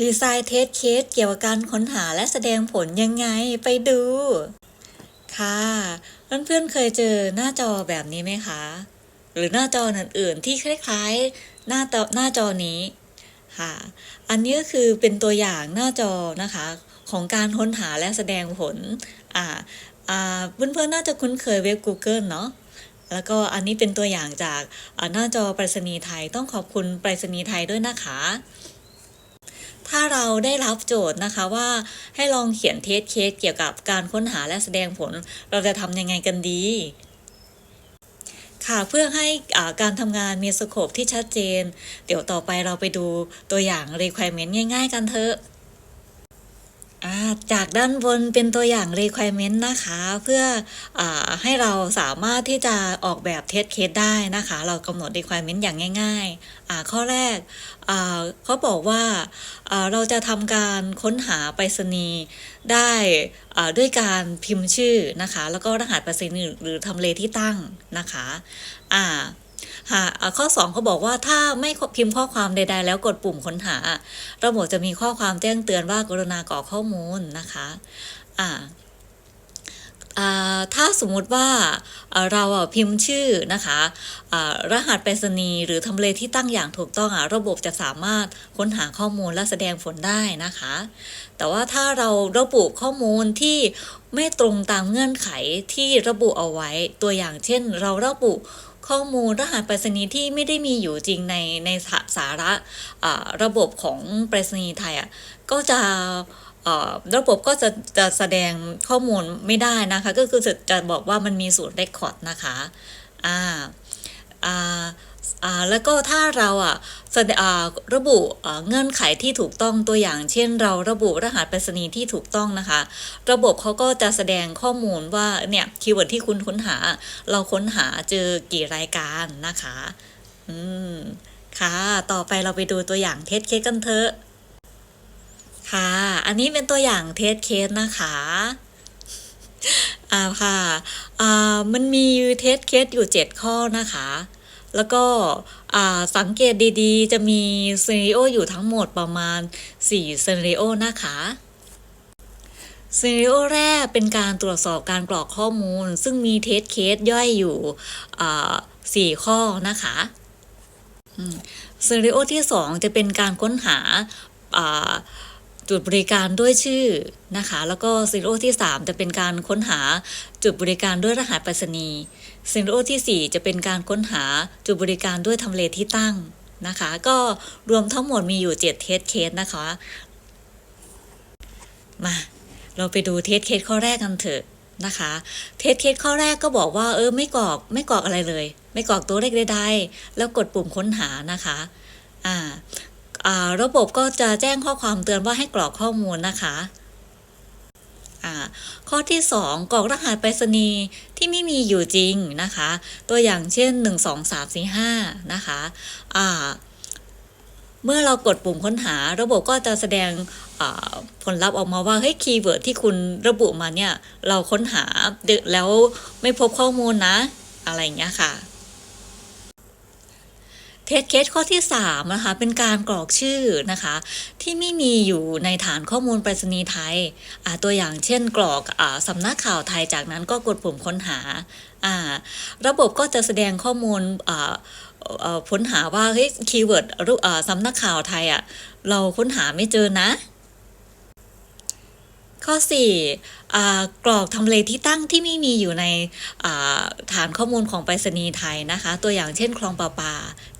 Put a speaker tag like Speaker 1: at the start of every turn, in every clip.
Speaker 1: ดีไซน์เทสเคสเกี่ยวกับการค้นหาและแสดงผลยังไงไปดู ค่ะเพื่อนๆเคยเจอหน้าจอแบบนี้ไหมคะ หรือหน้าจออื่นๆที่คล้ายๆหน้าจอหน้าจอนี้ค่ะ อันนี้ก็คือเป็นตัวอย่างหน้าจอนะคะ ของการค้นหาและแสดงผลอ่าอ่าเพื่อนๆน่าจะคุ้นเคยเว็บ Google เนาะแล้วก็อันนี้เป็นตัวอย่างจากหน้าจอไปรษณีย์ไทยต้องขอบคุณไปรษณีย์ไทยด้วยนะคะ ถ้าเราได้รับโจทย์นะคะว่าให้ลองเขียนเทสเคสเกี่ยวกับการค้นหาและแสดงผล เราจะทำยังไงกันดี ค่ะเพื่อให้การทำงานมีสโคปที่ชัดเจน เดี๋ยวต่อไปเราไปดูตัวอย่าง requirement ง่าย ๆ กันเถอะ จากด้านบนเป็นตัวอย่าง requirement นะคะ เพื่ออให้เราสามารถที่จะออกแบบเทสเคสได้นะคะ เรากำหนด requirement อย่างง่ายๆอ่าข้อแรกเขาบอกว่าเราจะทำการค้นหาไปรษณีย์ได้ด้วยการพิมพ์ชื่อนะคะ แล้วก็รหัสไปรษณีย์หรือทำเลที่ตั้งนะคะอ่า หาอ่าข้อ 2 เขาบอกว่าถ้าไม่พิมพ์ข้อความใด ๆ แล้วกดปุ่มค้นหา ระบบจะมีข้อความแจ้งเตือนว่ากรุณากรอกข้อมูลนะคะอ่าถ้าสมมุติว่าเราพิมพ์ชื่อนะคะรหัสไปรษณีย์หรือทำเลที่ตั้งอย่างถูกต้องอะระบบจะสามารถค้นหาข้อมูลและแสดงผลได้นะคะ แต่ว่าถ้าเราระบุข้อมูลที่ไม่ตรงตามเงื่อนไขที่ระบุเอาไว้ตัวอย่างเช่น เราระบุ ข้อมูลรหัสไปรษณีย์ที่ไม่ได้มีอยู่จริงในในสาระะระบบของไปรษณีย์ไทยอะก็จะระบบก็จะจะแสดงข้อมูลไม่ได้นะคะ ก็คือจะจะบอกว่ามันมีสูตรเรคคอร์ดนะคะอ่าอ่า แล้วก็ถ้าเราอะแสดงอ่าระบุเงื่อนไขที่ถูกต้องตัวอย่าง เช่น เราระบุรหัสไปรษณีย์ที่ถูกต้องนะคะ ระบบเขาก็จะแสดงข้อมูลว่าเนี่ยคีย์เวิร์ดที่คุณค้นหา เราค้นหาเจอกี่รายการนะคะ อืมค่ะ ต่อไปเราไปดูตัวอย่างเทสเคสกันเถอะค่ะ อันนี้เป็นตัวอย่างเทสเคสนะคะอ่าค่ะอ่ามันมีเทสเคสอยู่ 7 ข้อนะคะ แล้วก็สังเกตดีๆ จะมีซีน r ร o อยู่ทั้งหมดประมาณ4ซีน r ร o นะคะซีน r ร o แรกเป็นการตรวจสอบการกรอกข้อมูล ซึ่งมีเทสเคสย่อยอยู่อ่าสี่ข้อนะคะซีน r ร o ที่ 2 จะเป็นการค้นหาา จุดบริการด้วยชื่อนะคะ แล้วก็ซีโร่ที่ 3 จะเป็นการค้นหาจุดบริการด้วยรหัสไปรษณีย์ซีโร่ที่ 4 จะเป็นการค้นหาจุดบริการด้วยทำเลที่ตั้งนะคะ ก็รวมทั้งหมดมีอยู่7เทสเคสนะคะ มาเราไปดูเทสเคสข้อแรกกันเถอะนะคะ เทสเคสข้อแรกก็บอกว่า เออไม่กรอกไม่กรอกอะไรเลย ไม่กรอกตัวเลขใดๆแล้วกดปุ่มค้นหานะคะ อ่า ระบบก็จะแจ้งข้อความเตือนว่าให้กรอกข้อมูลนะคะข้อที่ 2 กรอกรหัสไปรษณีย์ที่ไม่มีอยู่จริงนะคะ ตัวอย่างเช่น 1 2 3 4 5 นะคะเมื่อเรากดปุ่มค้นหา ระบบก็จะแสดงผลลัพธ์ออกมาว่าเฮ้ยคีย์เวิร์ดที่คุณระบุมาเนี่ย เราค้นหาแล้วไม่พบข้อมูลนะ อะไรอย่างเงี้ยค่ะ เทสเคสข้อที่3นะคะเป็นการกรอกชื่อนะคะ ที่ไม่มีอยู่ในฐานข้อมูลไปรษณีย์ไทยตัวอย่างเช่นกรอกอสำนักข่าวไทยจากนั้นก็กดปุ่มค้นหา ระบบก็จะแสดงข้อมูลค้นหาว่าเฮ้ยคีย์เวิร์ดสำนักข่าวไทยอะเราค้นหาไม่เจอนะ ข้อ4กรอกทำเลที่ตั้งที่ไม่มีอยู่ในฐานข้อมูลของไปรษณีย์ไทยนะคะ ตัวอย่างเช่นคลองปลาปา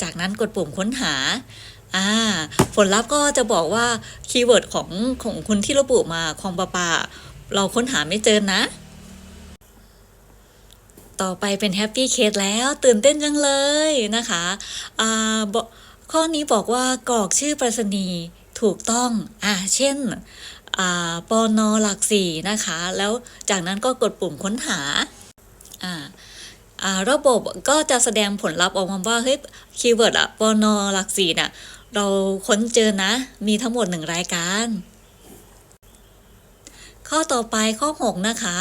Speaker 1: จากนั้นกดปุ่มค้นหาผลลัพธ์ก็จะบอกว่าคีย์เวิร์ดของของคุณที่ระบุมาคลองปลาปา เราค้นหาไม่เจอนะ ต่อไปเป็นแฮปปี้เคสแล้วตื่นเต้นจังเลยนะคะข้อนี้บอกว่ากรอกชื่อไปรษณีย์ถูกต้อง อ่า เช่น ปอนอหลักสี่นะคะ แล้วจากนั้นก็กดปุ่มค้นหาระบบก็จะแสดงผลลัพธ์ออกมาว่าเฮ้ยคีย์เวิร์ดอะปอนอหลักสี่น่ะเราค้นเจอนะ มีทั้งหมดหนึ่งรายการ ข้อต่อไปข้อ 6 นะคะ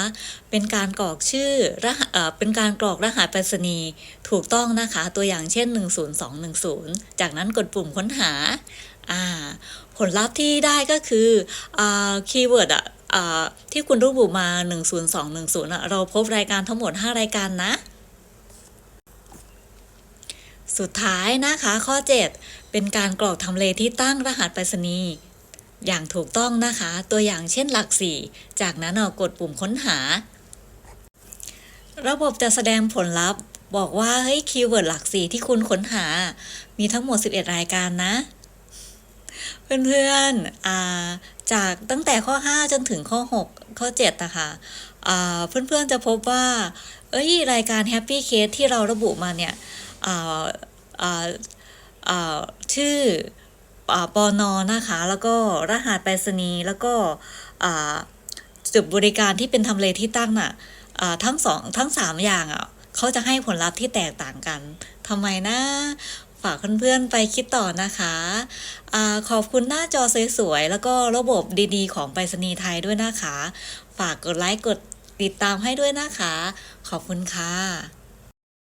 Speaker 1: เป็นการกรอกชื่อรหัสเป็นการกรอกรหัสไปรษณีย์ถูกต้องนะคะ ตัวอย่างเช่น 10210 จากนั้นกดปุ่มค้นหาอ่า ผลลัพธ์ที่ได้ก็คืออคีย์เวิร์ดอะที่คุณระบุมา 10210อะเราพบรายการทั้งหมด 5 รายการนะ สุดท้ายนะคะข้อ 7 เป็นการกรอกทำเลที่ตั้งรหัสไปรษณีย์อย่างถูกต้องนะคะ ตัวอย่างเช่นหลัก 4 จากนั้นเรากดปุ่มค้นหา ระบบจะแสดงผลลัพธ์ บอกว่าเฮ้ยคีย์เวิร์ดหลัก 4 ที่คุณค้นหา มีทั้งหมด 11 รายการนะ เพื่อนๆอ่าจากตั้งแต่ข้อ 5 จนถึงข้อ 6 ข้อ 7 นะคะอ่าเพื่อนๆจะพบว่า เอ้ย รายการ Happy Case ที่เราระบุมาเนี่ยอ่าอ่าอ่าชื่ออ่าปอนอนะคะ แล้วก็รหัสไปรษณีย์แล้วก็อ่าจุดบริการที่เป็นทำเลที่ตั้งน่ะอ่าทั้งสองทั้งสามอย่างอะเขาจะให้ผลลัพธ์ที่แตกต่างกันทำไมนะ ฝากเพื่อนๆไปคิดต่อนะคะอขอบคุณหน้าจอสวยๆ แล้วก็ระบบดีๆ ของไปรษณีย์ไทยด้วยนะคะ ฝากกดไลค์กดติดตามให้ด้วยนะคะ ขอบคุณค่ะ